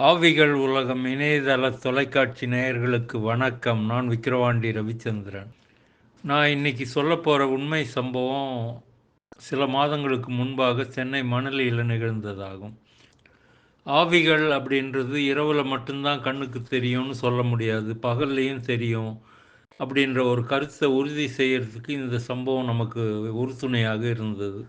ஆவிகள் உலகம் இணையதள தொலைக்காட்சி நேயர்களுக்கு வணக்கம். நான் விக்கிரவாண்டி ரவிச்சந்திரன். நான் இன்னைக்கு சொல்ல போகிற உண்மை சம்பவம் சில மாதங்களுக்கு முன்பாக சென்னை மணலியில் நிகழ்ந்ததாகும். ஆவிகள் அப்படின்றது இரவில் மட்டும்தான் கண்ணுக்கு தெரியும்னு சொல்ல முடியாது. பகல்லையும் தெரியும். அப்படின்ற ஒரு கருத்தை உறுதி செய்கிறதுக்கு இந்த சம்பவம் நமக்கு உறுதுணையாக இருந்தது.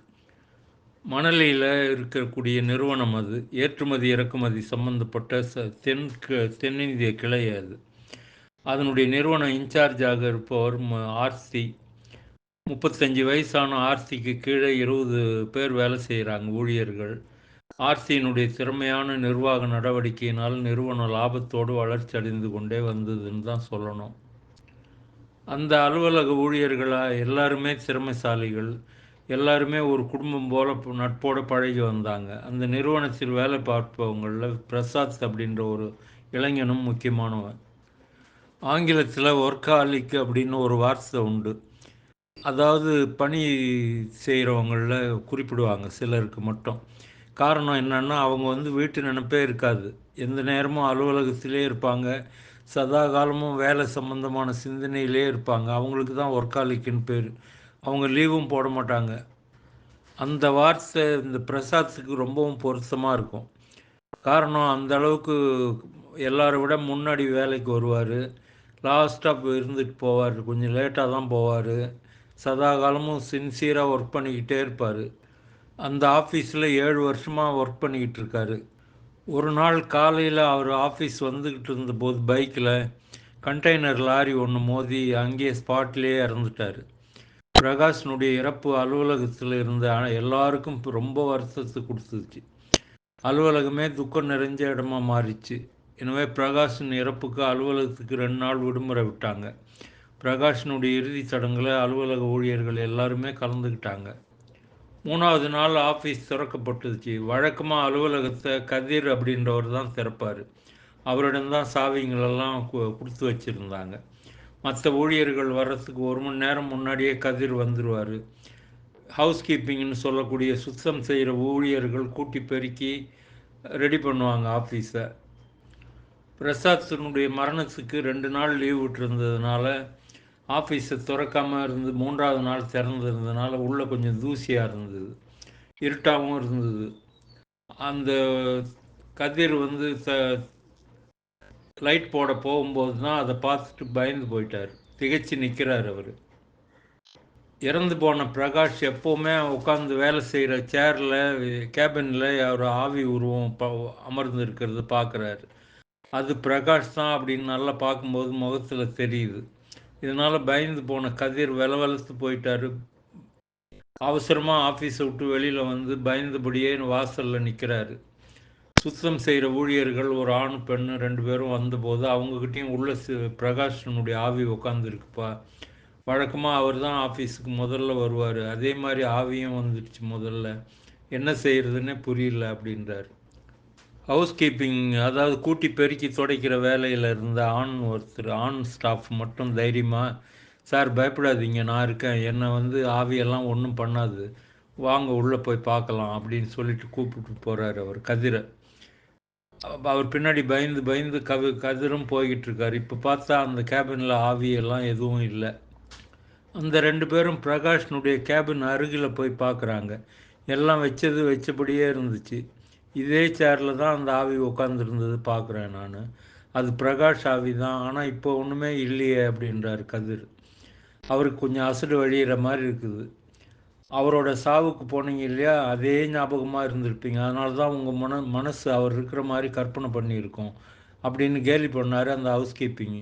மணலியில் இருக்கக்கூடிய நிறுவனம் அது. ஏற்றுமதி இறக்குமதி சம்பந்தப்பட்ட ச தென் க- தென்னிந்திய கிளை அது. அதனுடைய நிறுவன இன்சார்ஜாக இருப்பவர் ஆர்சி. முப்பத்தஞ்சு வயசான ஆர்சிக்கு கீழே இருபது பேர் வேலை செய்கிறாங்க ஊழியர்கள். ஆர்சியினுடைய திறமையான நிர்வாக நடவடிக்கையினால் நிறுவனம் லாபத்தோடு வளர்ச்சி அடைந்து கொண்டே வந்ததுன்னு தான் சொல்லணும். அந்த அலுவலக ஊழியர்களாக எல்லாருமே திறமைசாலிகள். எல்லாருமே ஒரு குடும்பம் போல் நட்போடு நட்போட பழகி வந்தாங்க. அந்த நிறுவனத்தில் வேலை பார்ப்பவங்களில் பிரசாத் அப்படின்ற ஒரு இளைஞனும் முக்கியமானவன். ஆங்கிலத்தில் ஒர்க்காலிக் அப்படின்னு ஒரு வார்த்தை உண்டு. அதாவது பணி செய்கிறவங்களில் குறிப்பிடுவாங்க சிலருக்கு மட்டும். காரணம் என்னென்னா அவங்க வந்து வீட்டு நினைப்பே இருக்காது. எந்த நேரமும் அலுவலகத்திலே இருப்பாங்க. சதா காலமும் வேலை சம்பந்தமான சிந்தனையிலே இருப்பாங்க. அவங்களுக்கு தான் ஒர்க்காலிக்குன்னு பேர். அவங்க லீவும் போட மாட்டாங்க. அந்த வார்த்தை இந்த பிரசாத்துக்கு ரொம்பவும் பொருத்தமாக இருக்கும். காரணம் அந்த அளவுக்கு எல்லாரை விட முன்னாடி வேலைக்கு வருவார். லாஸ்ட்டாக இருந்துட்டு போவார். கொஞ்சம் லேட்டாக தான் போவார். சதா காலமும் சின்சியராக ஒர்க் பண்ணிக்கிட்டே இருப்பார். அந்த ஆஃபீஸில் ஏழு வருஷமாக ஒர்க் பண்ணிக்கிட்டு இருக்காரு. ஒரு நாள் காலையில் அவர் ஆஃபீஸ் வந்துக்கிட்டு இருந்தபோது பைக்கில் கண்டெய்னர் லாரி ஒன்று மோதி அங்கேயே ஸ்பாட்லேயே இறந்துட்டார். பிரகாஷனுடைய இறப்பு அலுவலகத்தில் இருந்த எல்லாருக்கும் ரொம்ப வருத்தத்தை கொடுத்துச்சு. அலுவலகமே துக்கம் நிறைஞ்ச இடமா மாறிச்சு. எனவே பிரகாஷின் இறப்புக்கு அலுவலகத்துக்கு ரெண்டு நாள் விடுமுறை விட்டாங்க. பிரகாஷினுடைய இறுதிச் சடங்குல அலுவலக ஊழியர்கள் எல்லாருமே கலந்துக்கிட்டாங்க. மூணாவது நாள் ஆஃபீஸ் திறக்கப்பட்டுச்சு. வழக்கமாக அலுவலகத்தை கதிர் அப்படின்றவர் தான் திறப்பார். அவரிடம்தான் சாவிங்களெல்லாம் கொடுத்து வச்சுருந்தாங்க. மற்ற ஊழியர்கள் வர்றதுக்கு ஒரு மணி நேரம் முன்னாடியே கதிர் வந்துடுவார் ஹவுஸ் கீப்பிங்னு சொல்லக்கூடிய சுத்தம் செய்கிற ஊழியர்கள் கூட்டி பெருக்கி ரெடி பண்ணுவாங்க ஆஃபீஸை. பிரசாத்தினுடைய மரணத்துக்கு ரெண்டு நாள் லீவ் விட்டுருந்ததுனால ஆஃபீஸை திறக்காமல் இருந்து மூன்றாவது நாள் திறந்துருந்ததுனால உள்ளே கொஞ்சம் தூசியாக இருந்தது. இருட்டாகவும் இருந்தது. அந்த கதிர் வந்து த லைட் போட போகும்போது தான் அதை பார்த்துட்டு பயந்து போயிட்டார். திகைச்சு நிற்கிறார் அவர். இறந்து போன பிரகாஷ் எப்போவுமே உட்காந்து வேலை செய்கிற சேரில் கேபினில் அவர் ஆவி உருவம் ப அமர்ந்து இருக்கிறது பார்க்குறாரு. அது பிரகாஷ் தான் அப்படின்னு நல்லா பார்க்கும்போது முகத்தில் தெரியுது. இதனால் பயந்து போன கதிர் வெலவெலத்து போயிட்டார். அவசரமாக ஆஃபீஸை விட்டு வெளியில் வந்து பயந்தபடியே வாசலில் நிற்கிறாரு சுத்தம் செய்கிற ஊழியர்கள் ஒரு ஆண் பெண்ணு ரெண்டு பேரும் வந்தபோது அவங்கக்கிட்டேயும் உள்ள பிரகாஷனுடைய ஆவி உட்காந்துருக்குப்பா வழக்கமாக அவர் தான் ஆஃபீஸுக்கு முதல்ல வருவார். அதே மாதிரி ஆவியும் வந்துடுச்சு முதல்ல. என்ன செய்கிறதுன்னே புரியல அப்படின்றாரு. ஹவுஸ் கீப்பிங் அதாவது கூட்டி பெருக்கி துடைக்கிற வேலையில் இருந்த ஆண் ஒருத்தர் ஆண் ஸ்டாஃப் மட்டும் தைரியமாக சார் பயப்படாதீங்க நான் இருக்கேன். என்னை வந்து ஆவியெல்லாம் ஒன்றும் பண்ணாது. வாங்க உள்ளே போய் பார்க்கலாம் அப்படின்னு சொல்லிட்டு கூப்பிட்டு போகிறாரு அவர். கதிரை. அவர் பின்னாடி பயந்து பயந்து கவி கதிரும் போய்கிட்டு இருக்காரு இப்போ பார்த்தா அந்த கேபினில் ஆவியெல்லாம் எதுவும் இல்லை. அந்த ரெண்டு பேரும் பிரகாஷ்னுடைய கேபின் அருகில் போய் பார்க்குறாங்க எல்லாம் வச்சது வச்சபடியே இருந்துச்சு. இதே சேரில் தான் அந்த ஆவி உட்காந்துருந்தது பார்க்குறேன் நான். அது பிரகாஷ் ஆவி தான். ஆனால் இப்போ ஒன்றுமே இல்லையே அப்படின்றார் கதிர். அவருக்கு கொஞ்சம் அசடு வழியிற மாதிரி இருக்குது. அவரோட சாவுக்கு போனீங்க இல்லையா அதே ஞாபகமாக இருந்திருப்பீங்க. அதனால தான் உங்கள் மன மனசு அவர் இருக்கிற மாதிரி கற்பனை பண்ணியிருக்கோம் அப்படின்னு கேலி பண்ணார் அந்த ஹவுஸ் கீப்பிங்கு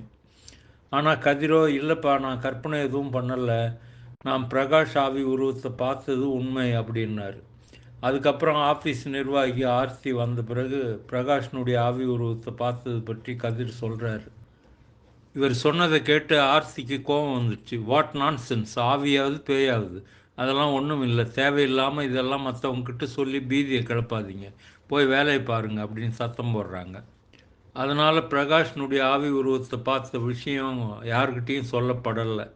ஆனால் கதிரோ இல்லைப்பா நான் கற்பனை எதுவும் பண்ணலை. நான் பிரகாஷ் ஆவி உருவத்தை பார்த்தது உண்மை அப்படின்னாரு. அதுக்கப்புறம் ஆஃபீஸ் நிர்வாகி ஆர்த்தி வந்த பிறகு பிரகாஷ்னுடைய ஆவி உருவத்தை பார்த்தது பற்றி கதிர் சொல்கிறாரு இவர் சொன்னதை கேட்டு ஆர்த்திக்கு கோபம் வந்துடுச்சு வாட் நான்சென்ஸ்? ஆவியாவது பேயாவது. அதெல்லாம் ஒன்றும் இல்லை. தேவையில்லாமல் இதெல்லாம் மற்றவங்கக்கிட்ட சொல்லி பீதியை கிளப்பாதீங்க. போய் வேலையை பாருங்க அப்படின்னு சத்தம் போடுறாங்க. அதனால் பிரகாஷ்னுடைய ஆவி உருவத்தை பார்த்த விஷயம் யாருக்கிட்டேயும் சொல்லப்படலை.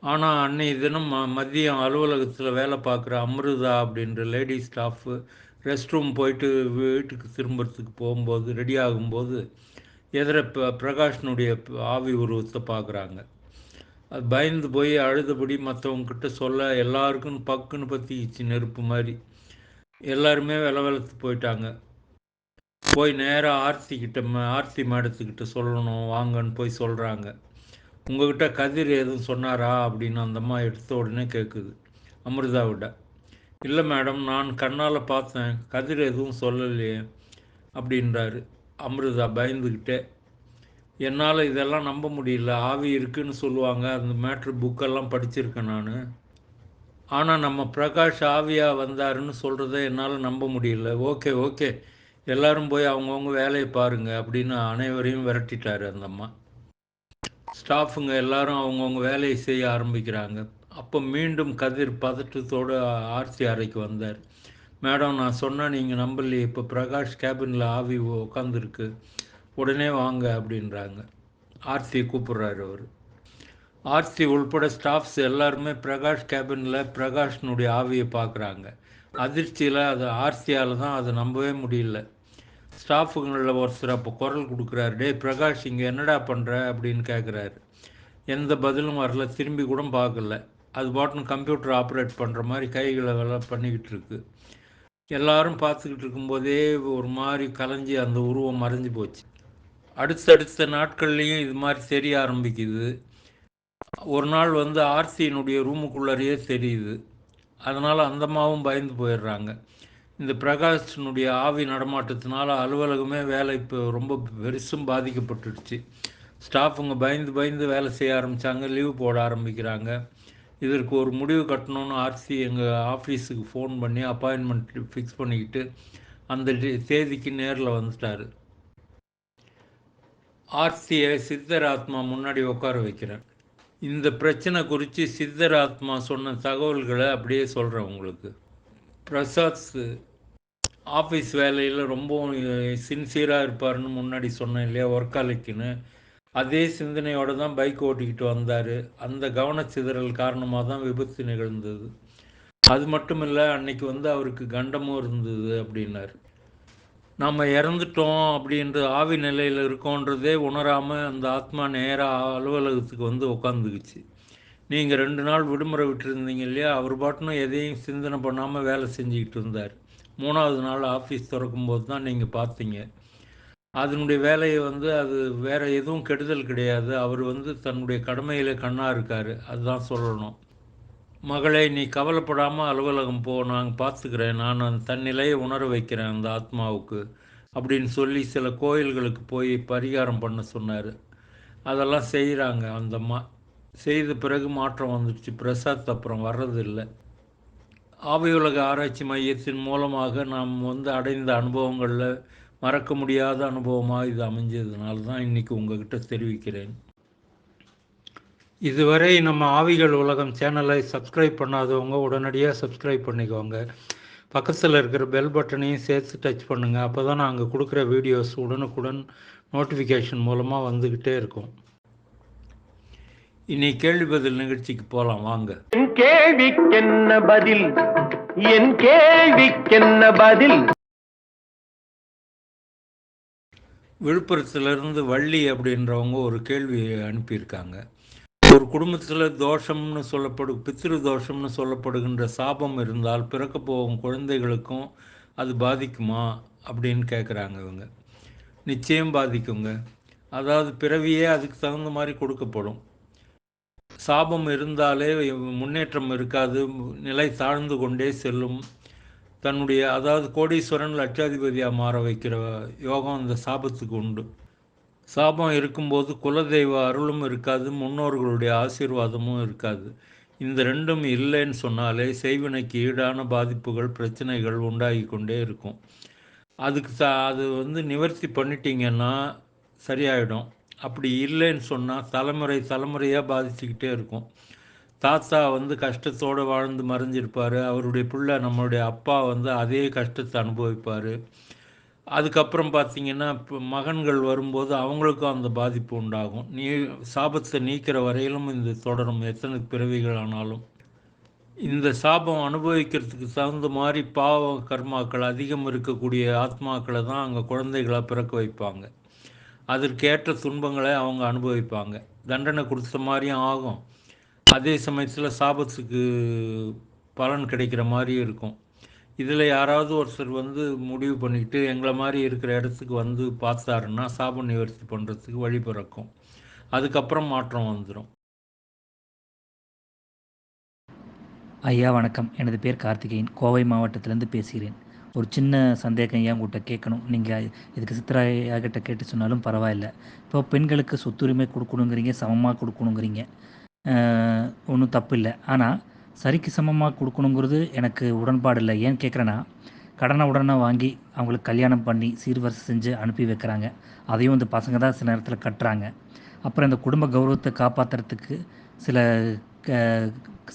ஆனால் அன்னைய தினம் ம- மதியம் அலுவலகத்தில் வேலை பார்க்குற அமிர்தா அப்படின்ற லேடி ஸ்டாஃபு ரெஸ்ட் ரூம் போயிட்டு வீட்டுக்கு திரும்புறதுக்கு போகும்போது ரெடி ஆகும்போது எதிர ப பிரகாஷ்னுடைய ஆவி உருவத்தை பார்க்குறாங்க. அது பயந்து போய் அழுதபடி மற்றவங்கக்கிட்ட சொல்ல எல்லாருக்கும் பக்குன்னு பற்றிச்சு நெருப்பு மாதிரி எல்லாருமே வில வெளுத்து போயிட்டாங்க. போய் நேராக ஆர்த்தி கிட்ட ம- ஆர்த்தி மேடத்துக்கிட்ட சொல்லணும் வாங்கன்னு போய் சொல்கிறாங்க உங்ககிட்ட கதிர் எதுவும் சொன்னாரா அப்படின்னு அந்த அம்மா எடுத்த உடனே கேட்குது அமிர்தாவிட இல்லை மேடம் நான் கண்ணால் பார்த்தேன் கதிர் எதுவும் சொல்லலையே அப்படின்றாரு. அமிர்தா பயந்துக்கிட்டே என்னால் இதெல்லாம் நம்ப முடியல. ஆவி இருக்குன்னு சொல்லுவாங்க. அந்த மேட்ரு புக்கெல்லாம் படிச்சிருக்கேன் நான். ஆனால் நம்ம பிரகாஷ் ஆவியாக வந்தாருன்னு சொல்கிறத என்னால் நம்ப முடியல. Okay okay. எல்லாரும் போய் அவங்கவுங்க வேலையை பாருங்க அப்படின்னு அனைவரையும் விரட்டிட்டார் அந்த அம்மா. ஸ்டாஃபுங்க எல்லாரும் அவங்கவுங்க வேலையை செய்ய ஆரம்பிக்கிறாங்க. அப்போ மீண்டும் கதிர் பதட்டத்தோடு ஆர்த்தி அறைக்கு வந்தார். மேடம் நான் சொன்னால் நீங்கள் நம்பலையே. இப்போ பிரகாஷ் கேபினில் ஆவி உட்காந்துருக்கு உடனே வாங்க அப்படின்றாங்க. ஆர்த்தியை கூப்பிட்றாரு அவர். ஆர்த்தி உள்பட ஸ்டாஃப்ஸ் எல்லாருமே பிரகாஷ் கேபினில் பிரகாஷ்னுடைய ஆவியை பார்க்குறாங்க. அதிர்ச்சியில் அது ஆர்த்தியால் தான் அதை நம்பவே முடியல. ஸ்டாஃபுங்களில் ஒருத்தர் அப்போ குரல் கொடுக்குறாரு டே பிரகாஷ் இங்கே என்னடா பண்ணுற அப்படின்னு கேட்குறாரு எந்த பதிலும் வரல திரும்பி கூட பார்க்கல. அது பாட்டுன்னு கம்ப்யூட்டர் ஆப்ரேட் பண்ணுற மாதிரி கைகளை வேலை பண்ணிக்கிட்டு இருக்கு. எல்லாரும் பார்த்துக்கிட்டு இருக்கும்போதே ஒரு மாதிரி கலைஞ்சி அந்த உருவம் மறைஞ்சு போச்சு. அடுத்தடுத்த நாட்கள்லேயும் இது மாதிரி தெரிய ஆரம்பிக்குது. ஒரு நாள் வந்து ஆர்சியினுடைய ரூமுக்குள்ளறையே தெரியுது. அதனால் அந்தமாவும் பயந்து போயிடுறாங்க. இந்த பிரகாஷனுடைய ஆவி நடமாட்டத்தினால அலுவலகமே வேலை இப்போ ரொம்ப பெருசும் பாதிக்கப்பட்டுடுச்சு. ஸ்டாஃபுங்க பயந்து பயந்து வேலை செய்ய ஆரம்பித்தாங்க லீவு போட ஆரம்பிக்கிறாங்க. இதற்கு ஒரு முடிவு கட்டணும்னு ஆர்சி எங்கள் ஆஃபீஸுக்கு ஃபோன் பண்ணி அப்பாயின்மெண்ட் ஃபிக்ஸ் பண்ணிக்கிட்டு அந்த தேதிக்கு நேரில் வந்துட்டார். ஆர்சியை சித்தர் ஆத்மா முன்னாடி உட்கார வைக்கிறேன் இந்த பிரச்சனை குறித்து சித்தர் ஆத்மா சொன்ன தகவல்களை அப்படியே சொல்கிறேன் உங்களுக்கு. பிரசாத் ஆஃபீஸ் வேலையில் ரொம்பவும் சின்சியராக இருப்பார்னு முன்னாடி சொன்னேன் இல்லையா ஒர்க்காலிக்குன்னு. அதே சிந்தனையோடு தான் பைக் ஓட்டிக்கிட்டு வந்தார். அந்த கவனச்சிதறல் காரணமாக தான் விபத்து நிகழ்ந்தது. அது மட்டும் இல்லை அன்னைக்கு வந்து அவருக்கு கண்டமும் இருந்தது அப்படின்னாரு. நம்ம இறந்துட்டோம் அப்படின்ற ஆவி நிலையில் இருக்கோன்றதே உணராமல் அந்த ஆத்மா நேராக அலுவலகத்துக்கு வந்து உட்காந்துக்குச்சு நீங்கள் ரெண்டு நாள் விடுமுறை விட்டுருந்தீங்க இல்லையா? அவர் பாட்டுன்னு எதையும் சிந்தனை பண்ணாமல் வேலை செஞ்சுக்கிட்டு இருந்தார். மூணாவது நாள் ஆஃபீஸ் திறக்கும்போது தான் நீங்கள் பார்த்தீங்க. அதனுடைய வேலையை வந்து அது வேறு எதுவும் கெடுதல் கிடையாது. அவர் வந்து தன்னுடைய கடமையில் கண்ணாக இருக்கார். அதுதான் சொல்லணும். மகளே நீ கவலைப்படாமல் அலுவலகம் போ நான் பார்த்துக்கிறேன். நான் அந்த தன்னிலையை உணர வைக்கிறேன் அந்த ஆத்மாவுக்கு அப்படின்னு சொல்லி சில கோயில்களுக்கு போய் பரிகாரம் பண்ண சொன்னார். அதெல்லாம் செய்கிறாங்க அந்த மா செய்த பிறகு மாற்றம் வந்துடுச்சு. பிரசாத் அப்புறம் வர்றதில்லை. ஆவியுலக ஆராய்ச்சி மையத்தின் மூலமாக நாம் வந்து அடைந்த அனுபவங்களில் மறக்க முடியாத அனுபவமாக இது அமைஞ்சதுனால தான் இன்றைக்கி உங்ககிட்ட தெரிவிக்கிறேன். இதுவரை நம்ம ஆவிகள் உலகம் சேனலை சப்ஸ்கிரைப் பண்ணாதவங்க உடனடியாக சப்ஸ்கிரைப் பண்ணிக்கோங்க. பக்கத்தில் இருக்கிற பெல் பட்டனையும் சேர்த்து டச் பண்ணுங்கள் அப்போ தான் நாங்கள் கொடுக்குற வீடியோஸ் உடனுக்குடன் நோட்டிஃபிகேஷன் மூலமாக வந்துக்கிட்டே இருக்கும். இனி கேள்வி பதில் நிகழ்ச்சிக்கு போகலாம் வாங்க. என் கேள்விக்கென்ன பதில்? என் கேள்விக்கென்ன பதில்? விழுப்புரத்துலேருந்து வள்ளி அப்படின்றவங்க ஒரு கேள்வி அனுப்பியிருக்காங்க. ஒரு குடும்பத்தில் தோஷம்னு சொல்லப்படு பித்திரு தோஷம்னு சொல்லப்படுகின்ற சாபம் இருந்தால் பிறக்க போகும் குழந்தைகளுக்கும் அது பாதிக்குமா அப்படின்னு கேட்குறாங்க இவங்க. நிச்சயம் பாதிக்குங்க. அதாவது பிறவியே அதுக்கு தகுந்த மாதிரி கொடுக்கப்படும். சாபம் இருந்தாலே முன்னேற்றம் இருக்காது நிலை தாழ்ந்து கொண்டே செல்லும். தன்னுடைய அதாவது கோடீஸ்வரன் லட்சாதிபதியாக மாற வைக்கிற யோகம் அந்த சாபத்துக்கு உண்டு. சாபம் இருக்கும்போது குலதெய்வ அருளும் இருக்காது முன்னோர்களுடைய ஆசீர்வாதமும் இருக்காது. இந்த ரெண்டும் இல்லைன்னு சொன்னாலே செய்வினைக்கு ஈடான பாதிப்புகள் பிரச்சனைகள் உண்டாகி கொண்டே இருக்கும். அதுக்கு த அது வந்து நிவர்த்தி பண்ணிட்டீங்கன்னா சரியாயிடும். அப்படி இல்லைன்னு சொன்னால் தலைமுறை தலைமுறையாக பாதிச்சுக்கிட்டே இருக்கும். தாத்தா வந்து கஷ்டத்தோடு வாழ்ந்து மறைஞ்சிருப்பார். அவருடைய பிள்ளை நம்மளுடைய அப்பா வந்து அதே கஷ்டத்தை அனுபவிப்பார். அதுக்கப்புறம் பார்த்தீங்கன்னா இப்போ மகன்கள் வரும்போது அவங்களுக்கும் அந்த பாதிப்பு உண்டாகும். நீ சாபத்தை நீக்கிற வரையிலும் இந்த தொடரும். எத்தனை பிறவிகள் ஆனாலும். இந்த சாபம் அனுபவிக்கிறதுக்கு தகுந்த மாதிரி பாவ கர்மாக்கள் அதிகம் இருக்கக்கூடிய ஆத்மாக்களை தான் அங்கே குழந்தைகளாக பிறக்க வைப்பாங்க. அதற்கேற்ற துன்பங்களை அவங்க அனுபவிப்பாங்க. தண்டனை கொடுத்த மாதிரியும் ஆகும். அதே சமயத்தில் சாபத்துக்கு பலன் கிடைக்கிற மாதிரியும் இருக்கும். இதில் யாராவது ஒருத்தர் வந்து முடிவு பண்ணிக்கிட்டு எங்களை மாதிரி இருக்கிற இடத்துக்கு வந்து பார்த்தாருன்னா சாப நிவர்த்தி பண்ணுறதுக்கு வழி பிறக்கும். அதுக்கப்புறம் மாற்றம் வந்துடும் ஐயா வணக்கம். எனது பேர் கார்த்திகேயன். கோவை மாவட்டத்திலேருந்து பேசுகிறேன். ஒரு சின்ன சந்தேகம் ஐயா உங்கள்கிட்ட கேட்கணும். நீங்கள் இதுக்கு சித்ராயா கிட்ட கேட்டு சொன்னாலும் பரவாயில்ல. இப்போ பெண்களுக்கு சொத்துரிமை கொடுக்கணுங்கிறீங்க சமமாக கொடுக்கணுங்கிறீங்க. ஒன்றும் தப்பு இல்லை. ஆனால் சரிக்கு சமமாக கொடுக்கணுங்கிறது எனக்கு உடன்பாடு இல்லை. ஏன்னு கேட்குறேன்னா கடனை உடனே வாங்கி அவங்களுக்கு கல்யாணம் பண்ணி சீர்வரிசை செஞ்சு அனுப்பி வைக்கிறாங்க. அதையும் இந்த பசங்க தான் சில நேரத்தில் கட்டுறாங்க. அப்புறம் இந்த குடும்ப கௌரவத்தை காப்பாற்றுறதுக்கு சில க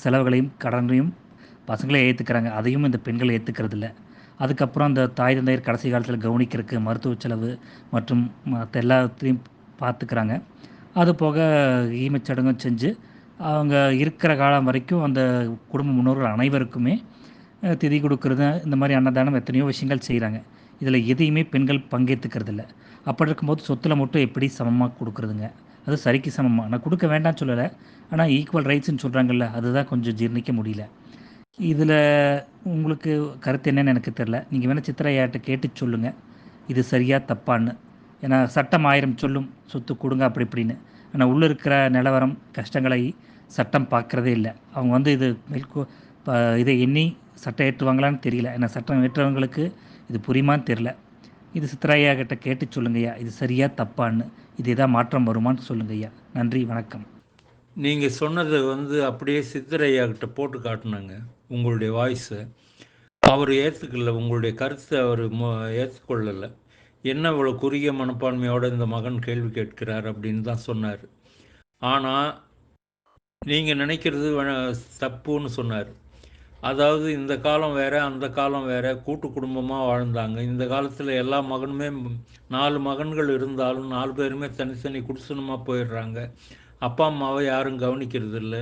செலவுகளையும் கடனையும் பசங்களே ஏற்றுக்கிறாங்க அதையும் இந்த பெண்கள் ஏற்றுக்கிறது இல்லை அதுக்கப்புறம் அந்த தாய் தந்தையர் கடைசி காலத்தில் கவனிக்கிறதுக்கு மருத்துவ செலவு மற்றும் மற்ற எல்லாத்தையும் பார்த்துக்கிறாங்க அது போக ஈமச்சடங்கும் செஞ்சு அவங்க இருக்கிற காலம் வரைக்கும் அந்த குடும்ப முன்னோர்கள் அனைவருக்குமே திதி கொடுக்கறது இந்த மாதிரி அன்னதானம் எத்தனையோ விஷயங்கள் செய்கிறாங்க இதில் எதையுமே பெண்கள் பங்கேற்றுக்கிறது இல்லை அப்படி இருக்கும்போது சொத்தில் மட்டும் எப்படி சமமாக கொடுக்குறதுங்க? அது சரிக்கு சமமாக நான் கொடுக்க வேண்டாம்னு சொல்லலை. ஆனால் ஈக்குவல் ரைட்ஸ்னு சொல்கிறாங்கல்ல அதுதான் கொஞ்சம் ஜீர்ணிக்க முடியல. இதில் உங்களுக்கு கருத்து என்னன்னு எனக்கு தெரில நீங்கள் வேணால் சித்திரையாட்ட கேட்டு சொல்லுங்கள் இது சரியாக தப்பான்னு. ஏன்னா சட்டம் ஆயிரம் சொல்லும் சொத்து கொடுங்க அப்படி இப்படின்னு. ஆனால் உள்ளே இருக்கிற நிலவரம் கஷ்டங்களை சட்டம் பார்க்குறதே இல்லை. அவங்க வந்து இது மேற்கோ ப- இதை எண்ணி சட்டம் ஏற்றுவாங்களான்னு தெரியல. ஏன்னா சட்டம் ஏற்றவங்களுக்கு இது புரியுமான்னு தெரில இது சித்தராயா கிட்ட கேட்டு சொல்லுங்கய்யா இது சரியா தப்பான்னு. இது எதாவது மாற்றம் வருமான்னு சொல்லுங்கய்யா நன்றி வணக்கம். நீங்கள் சொன்னது வந்து அப்படியே சித்தரையா கிட்ட போட்டு காட்டினாங்க உங்களுடைய வாய்ஸை. அவர் ஏற்றுக்கல உங்களுடைய கருத்தை அவர் ஏற்றுக்கொள்ளலை என்ன இவ்வளோ குறுகிய மனப்பான்மையோட இந்த மகன் கேள்வி கேட்கிறார் அப்படின்னு தான் சொன்னார். ஆனால் நீங்கள் நினைக்கிறது தப்புன்னு சொன்னார். அதாவது இந்த காலம் வேற அந்த காலம் வேற கூட்டு குடும்பமாக வாழ்ந்தாங்க. இந்த காலத்தில் எல்லா மகனுமே நாலு மகன்கள் இருந்தாலும் நாலு பேருமே தனித்தனி குடிசனமாக போயிடுறாங்க. அப்பா அம்மாவை யாரும் கவனிக்கிறது இல்லை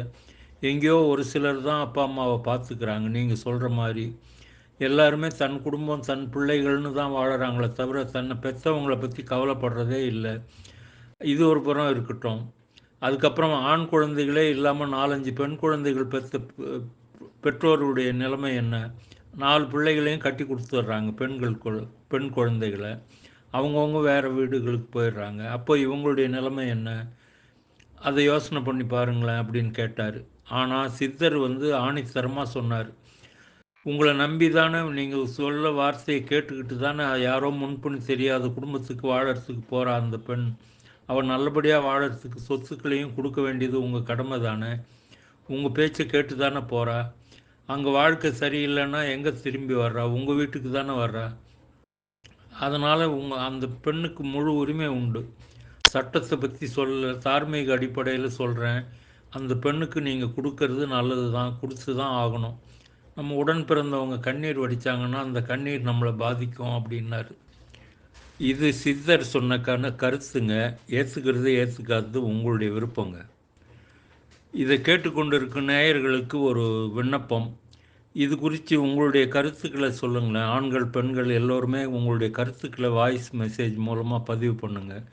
எங்கேயோ ஒரு சிலர் தான் அப்பா அம்மாவை பார்த்துக்கிறாங்க. நீங்கள் சொல்கிற மாதிரி. எல்லாருமே தன் குடும்பம் தன் பிள்ளைகள்னு தான் வாழறாங்களே தவிர தன்னை பெற்றவங்களை பற்றி கவலைப்படுறதே இல்லை. இது ஒரு புறம் இருக்கட்டும். அதுக்கப்புறம் ஆண் குழந்தைகளே இல்லாமல் நாலஞ்சு பெண் குழந்தைகள் பெற்ற பெற்றோருடைய நிலைமை என்ன? நாலு பிள்ளைகளையும் கட்டி கொடுத்துட்றாங்க பெண்கள் பெண் குழந்தைகளை. அவங்கவுங்க வேறு வீடுகளுக்கு போயிடுறாங்க. அப்போ இவங்களுடைய நிலைமை என்ன? அதை யோசனை பண்ணி பாருங்களேன் அப்படின்னு கேட்டார். ஆனால் சித்தர் வந்து ஆணித்தரமாக சொன்னார். உங்களை நம்பி தானே நீங்கள் சொல்ல வார்த்தையை கேட்டுக்கிட்டு தானே யாரோ முன்பின் தெரியாத குடும்பத்துக்கு வாழறதுக்கு போகிறா அந்த பெண். அவள் நல்லபடியாக வாழறதுக்கு சொத்துக்களையும் கொடுக்க வேண்டியது உங்கள் கடமை தானே. உங்கள் பேச்சை கேட்டு தானே போகிறா அங்கே வாழ்க்கை சரியில்லைன்னா எங்கே திரும்பி வர்றா? உங்கள் வீட்டுக்கு தானே வர்றா? அதனால் உங்கள் அந்த பெண்ணுக்கு முழு உரிமை உண்டு. சட்டத்தை பற்றி சொல்ல தார்மீக அடிப்படையில் சொல்கிறேன் அந்த பெண்ணுக்கு நீங்கள் கொடுக்கறது நல்லது தான் கொடுத்து தான் ஆகணும். நம்ம உடன் பிறந்தவங்க கண்ணீர் வடித்தாங்கன்னா அந்த கண்ணீர் நம்மளை பாதிக்கும் அப்படின்னாரு. இது சித்தர் சொன்னக்கான கருத்துங்க. ஏற்றுக்கிறது ஏற்றுக்காதது உங்களுடைய விருப்பங்க. இதை கேட்டுக்கொண்டிருக்கும் நேயர்களுக்கு ஒரு விண்ணப்பம். இது குறித்து உங்களுடைய கருத்துக்களை சொல்லுங்களேன். ஆண்கள் பெண்கள் எல்லோருமே உங்களுடைய கருத்துக்களை வாய்ஸ் மெசேஜ் மூலமாக பதிவு பண்ணுங்கள்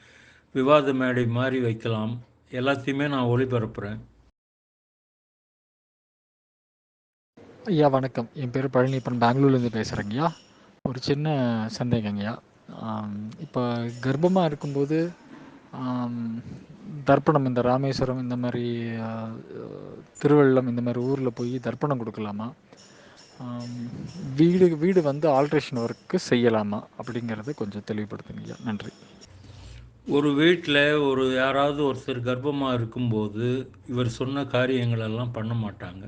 விவாத மேடை மாதிரி வைக்கலாம். எல்லாத்தையுமே நான் ஒளிபரப்புகிறேன் ஐயா வணக்கம். என் பேர் பழனிப்பன் பெங்களூர்லேருந்து பேசுகிறேங்கய்யா ஒரு சின்ன சந்தேகங்கய்யா இப்போ கர்ப்பமாக இருக்கும்போது தர்ப்பணம் இந்த ராமேஸ்வரம் இந்த மாதிரி திருவள்ளம் இந்த மாதிரி ஊரில் போய் தர்ப்பணம் கொடுக்கலாமா? வீடு வீடு வந்து ஆல்ட்ரேஷன் ஒர்க்கு செய்யலாமா? அப்படிங்கிறத கொஞ்சம் தெளிவுபடுத்துங்கய்யா நன்றி. ஒரு வீட்டில் ஒரு யாராவது ஒருத்தர் கர்ப்பமாக இருக்கும்போது இவர் சொன்ன காரியங்களெல்லாம் பண்ண மாட்டாங்க.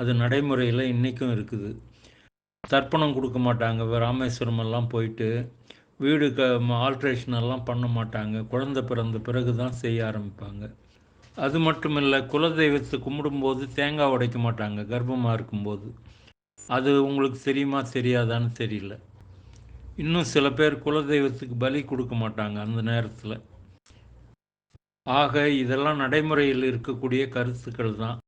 அது நடைமுறையில் இன்றைக்கும் இருக்குது. தர்ப்பணம் கொடுக்க மாட்டாங்க. ராமேஸ்வரம் எல்லாம் போயிட்டு வீடு க ஆல்ட்ரேஷன் எல்லாம் பண்ண மாட்டாங்க. குழந்தை பிறந்த பிறகு தான் செய்ய ஆரம்பிப்பாங்க. அது மட்டும் இல்லை குலதெய்வத்தை கும்பிடும்போது தேங்காய் உடைக்க மாட்டாங்க. கர்ப்பமாக இருக்கும்போது. அது உங்களுக்கு தெரியுமா தெரியாதான்னு தெரியல. இன்னும் சில பேர் குலதெய்வத்துக்கு பலி கொடுக்க மாட்டாங்க அந்த நேரத்தில். ஆக இதெல்லாம் நடைமுறையில் இருக்கக்கூடிய கருத்துக்கள் தான்.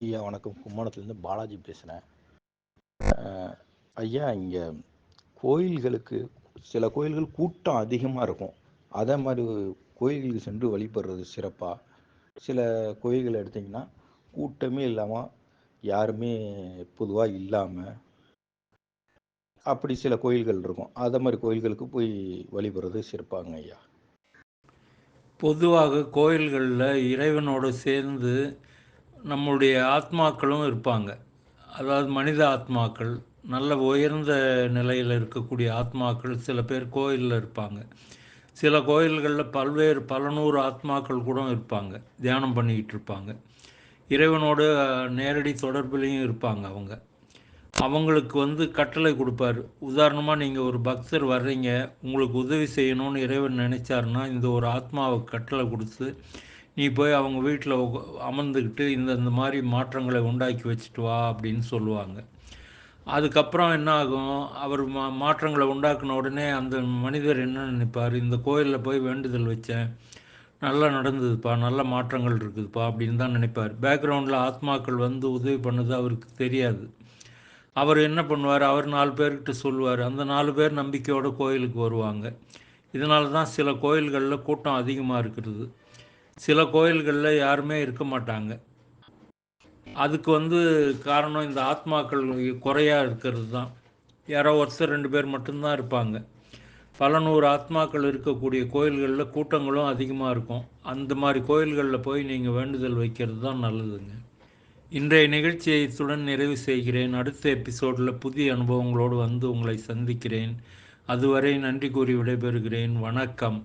ஐயா வணக்கம். கும்பகோணத்துலேருந்து பாலாஜி பேசுகிறேன் ஐயா இங்கே கோயில்களுக்கு சில கோயில்கள் கூட்டம் அதிகமாக இருக்கும். அதே மாதிரி கோயில்களுக்கு சென்று வழிபடுறது சிறப்பாக சில கோயில்கள் எடுத்திங்கன்னா கூட்டமே இல்லாமல் யாருமே பொதுவாக இல்லாமல் அப்படி சில கோயில்கள் இருக்கும். அதே மாதிரி கோயில்களுக்கு போய் வழிபடுறது சிறப்பாங்க ஐயா. பொதுவாக கோயில்களில் இறைவனோடு சேர்ந்து நம்முடைய ஆத்மாக்களும் இருப்பாங்க. அதாவது மனித ஆத்மாக்கள் நல்ல உயர்ந்த நிலையில் இருக்கக்கூடிய ஆத்மாக்கள் சில பேர் கோயிலில் இருப்பாங்க. சில கோயில்களில் பல்வேறு பல நூறு ஆத்மாக்கள் கூட இருப்பாங்க. தியானம் பண்ணிக்கிட்டு இருப்பாங்க. இறைவனோடு நேரடி தொடர்புலேயும் இருப்பாங்க அவங்க. அவங்களுக்கு வந்து கட்டளை கொடுப்பாரு. உதாரணமாக நீங்கள் ஒரு பக்தர் வர்றீங்க உங்களுக்கு உதவி செய்யணும்னு இறைவன் நினைச்சாருன்னா இந்த ஒரு ஆத்மாவை கட்டளை கொடுத்து நீ போய் அவங்க வீட்டில் அமர்ந்துக்கிட்டு இந்த இந்த மாதிரி மாற்றங்களை உண்டாக்கி வச்சுட்டு வா அப்படின்னு சொல்லுவாங்க. அதுக்கப்புறம் என்ன ஆகும் அவர் மா மாற்றங்களை உண்டாக்குன உடனே அந்த மனிதர் என்ன நினைப்பார்? இந்த கோயிலில் போய் வேண்டுதல் வச்சேன். நல்லா நடந்ததுப்பா நல்ல மாற்றங்கள் இருக்குதுப்பா அப்படின்னு தான் நினைப்பார். பேக்ரவுண்டில் ஆத்மாக்கள் வந்து உதவி பண்ணது அவருக்கு தெரியாது. அவர் என்ன பண்ணுவார்? அவர் நாலு பேர்கிட்ட சொல்லுவார். அந்த நாலு பேர் நம்பிக்கையோட கோயிலுக்கு வருவாங்க. இதனால தான் சில கோயில்களில் கூட்டம் அதிகமாக இருக்கிறது. சில கோயில்களில் யாருமே இருக்க மாட்டாங்க. அதுக்கு வந்து காரணம் இந்த ஆத்மாக்கள் குறையா இருக்கிறது தான். யாரோ ஒருத்தர் ரெண்டு பேர் மட்டும்தான் இருப்பாங்க. பல நூறு ஆத்மாக்கள் இருக்கக்கூடிய கோயில்களில் கூட்டங்களும் அதிகமாக இருக்கும். அந்த மாதிரி கோயில்களில் போய் நீங்கள் வேண்டுதல் வைக்கிறது தான் நல்லதுங்க. இன்றைய நிகழ்ச்சியை இத்துடன் நிறைவு செய்கிறேன். அடுத்த எபிசோடில் புதிய அனுபவங்களோடு வந்து உங்களை சந்திக்கிறேன். அதுவரை நன்றி கூறி விடைபெறுகிறேன். வணக்கம்.